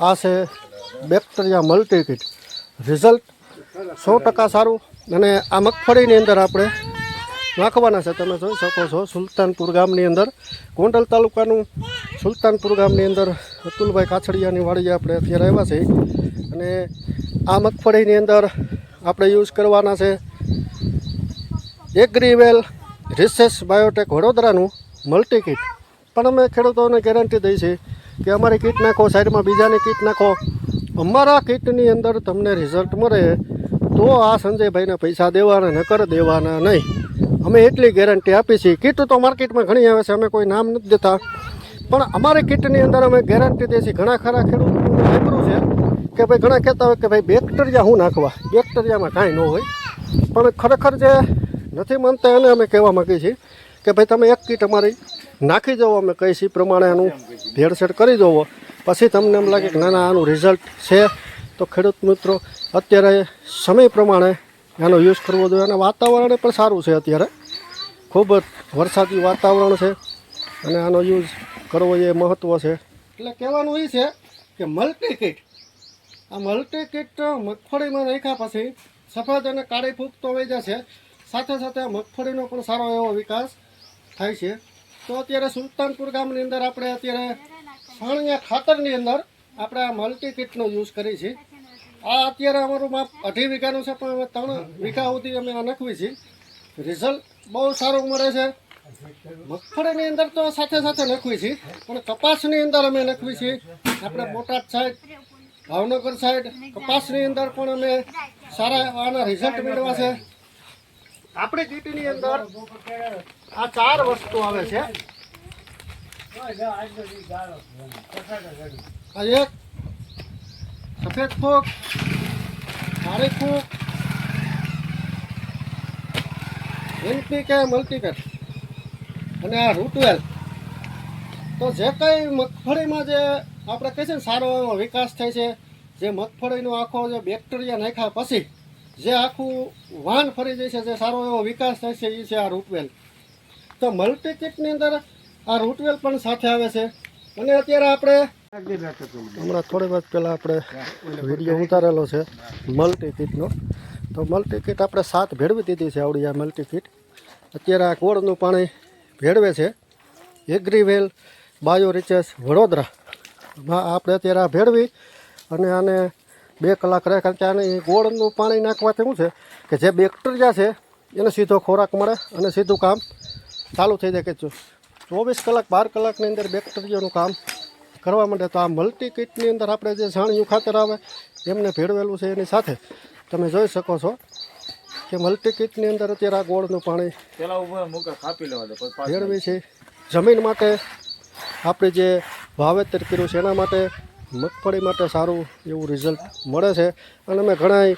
આ છે bacteria મલ્ટીકીટ. Result સો ટકા સારું અને આ મગફળીની અંદર આપણે નાખવાના છે. તમે જોઈ શકો છો સુલતાનપુર ગામની અંદર. ગોંડલ તાલુકાનું સુલતાનપુર ગામની અંદર અતુલભાઈ કાછડિયાની વાડીએ આપણે અત્યારે આવ્યા છે અને આ મગફળીની અંદર આપણે યુઝ કરવાના છે એગ્રીવેલ રિસેસ બાયોટેક વડોદરાનું મલ્ટી કીટ પણ અમે ખેડૂતોને ગેરંટી દઈ છે કે અમારી કીટ નાખો, સાઈડમાં બીજાને કીટ નાખો. અમારા કીટની અંદર તમને રિઝલ્ટ મળે તો આ સંજયભાઈને પૈસા દેવાના, નકર દેવાના નહીં. અમે એટલી ગેરંટી આપી છીએ. કીટ તો માર્કેટમાં ઘણી આવે છે, અમે કોઈ નામ નથી દેતા. પણ અમારી કીટની અંદર અમે ગેરંટી દઈએ છીએ. ઘણા ખરા ખેડૂતોને સાંભળ્યું છે કે ભાઈ ઘણા કહેતા હોય કે ભાઈ બેક્ટેરિયા શું નાખવા? બેક્ટેરિયામાં કાંઈ ન હોય. પણ ખરેખર જે નથી માનતા એને અમે કહેવા માગીએ છીએ કે ભાઈ તમે એક કીટ અમારી નાખી જાઓ અમે કઈ સી પ્રમાણે એનું ભેળસેળ કરી દો પછી તમને એમ લાગે કે ના ના આનું રિઝલ્ટ છે. તો ખેડૂત મિત્રો, અત્યારે સમય પ્રમાણે એનો યુઝ કરવો જોઈએ અને વાતાવરણ પણ સારું છે અત્યારે. ખૂબ જ વરસાદી વાતાવરણ છે અને આનો યુઝ કરવો એ મહત્ત્વ છે. એટલે કહેવાનું એ છે કે મલ્ટી કીટ આ મલ્ટી કીટ મગફળીમાં રાખ્યા પછી સફેદ અને કાળી ફૂગ તો વહી જશે. સાથે સાથે મગફળીનો પણ સારો એવો વિકાસ થાય છે. તો અત્યારે સુલતાનપુર ગામની અંદર આપણે અત્યારે છાણિયા ખાતરની અંદર આપણે આ મલ્ટી કીટનો યુઝ કરી છે આ અત્યારે અમારું માપ અઢી વીઘાનું છે, પણ અમે ત્રણ વીઘા સુધી અમે આ નાખવી છીએ. રિઝલ્ટ બહુ સારું મળે છે. મગફળીની અંદર તો સાથે સાથે નાખવી છીએ, પણ કપાસની અંદર અમે નાખવી છીએ. આપણે બોટાદ સાઈડ ભાવનગર સાઈડ કપાસની અંદર પણ અમે સારા આના રિઝલ્ટ મેળવ્યા છે. આપણી કીટની અંદર આ ચાર વસ્તુ આવે છે. એક, સફેદ ફૂગ કાળી ફૂગ એનપીકે મલ્ટીકેટ અને આ રૂટવેલ તો જે કંઈ મગફળીમાં જે આપણે કહીએ છીએ ને, સારો એવો વિકાસ થાય છે, જે મગફળીનો આખો જે બેક્ટેરિયા નાખ્યા પછી જે આખું વાન ફરી જાય છે, જે સારો એવો વિકાસ થાય છે એ છે આ રૂટવેલ. તો મલ્ટી કિટની અંદર આ રૂટવેલ પણ સાથે આવે છે. અને અત્યારે આપણે હમણાં થોડી વાર પહેલાં આપણે વીડિયો ઉતારેલો છે મલ્ટી કિટનો તો મલ્ટી કિટ આપણે સાત ભેળવી દીધી છે આવડી આ મલ્ટી કિટ અત્યારે આ કોળનું પાણી ભેળવે છે. એગ્રીવેલ બાયો રિચેસ વડોદરા આપણે અત્યારે આ ભેળવી અને આને બે કલાક રહે કારણ કે આને ગોળનું પાણી નાખવાથી શું છે કે જે બેક્ટેરિયા છે એને સીધો ખોરાક મળે અને સીધું કામ ચાલુ થઈ જાય કે ચોવીસ કલાક બાર કલાકની અંદર બેક્ટેરિયાનું કામ કરવા માટે તો આ મલ્ટી કિટની અંદર આપણે જે છાણિયું ખાતર આવે એમને ભેળવેલું છે એની સાથે તમે જોઈ શકો છો કે મલ્ટી કિટની અંદર અત્યારે આ ગોળનું પાણી ભેળવી છે. જમીન માટે આપણે જે વાવેતર કર્યું છે એના માટે મગફળી માટે સારું એવું રિઝલ્ટ મળે છે. અને અમે ઘણા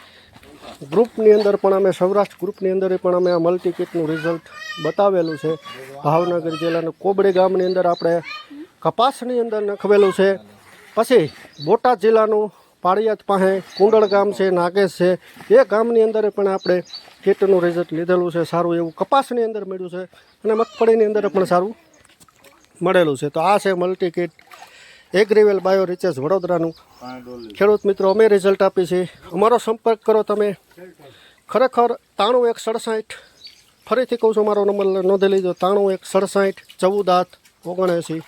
ગ્રુપની અંદર પણ અમે, સૌરાષ્ટ્ર ગ્રુપની અંદર પણ અમે આ મલ્ટી કિટનું રિઝલ્ટ બતાવેલું છે. ભાવનગર જિલ્લાનું કોબડી ગામની અંદર આપણે કપાસની અંદર નખવેલું છે. પછી બોટાદ જિલ્લાનું પાળિયાદ પાસે કુંડળ ગામ છે, નાગેશ છે. એ ગામની અંદર પણ આપણે કીટનું રિઝલ્ટ લીધેલું છે, સારું એવું કપાસની અંદર મળ્યું છે. અને મગફળીની અંદર પણ સારું મળેલું છે. તો આ છે multi kit Agriwel Bio Riches વડોદરાનું. ખેડૂત મિત્રો, અમે રિઝલ્ટ આપી છે. અમારો સંપર્ક કરો તમે. ખરેખર તાણું એક સડસાઠ. ફરીથી કહું છું, મારો નંબર નોંધી લીધો તાણું એક સડસાઠ, ચૌદ આઠ ઓગણએંસી.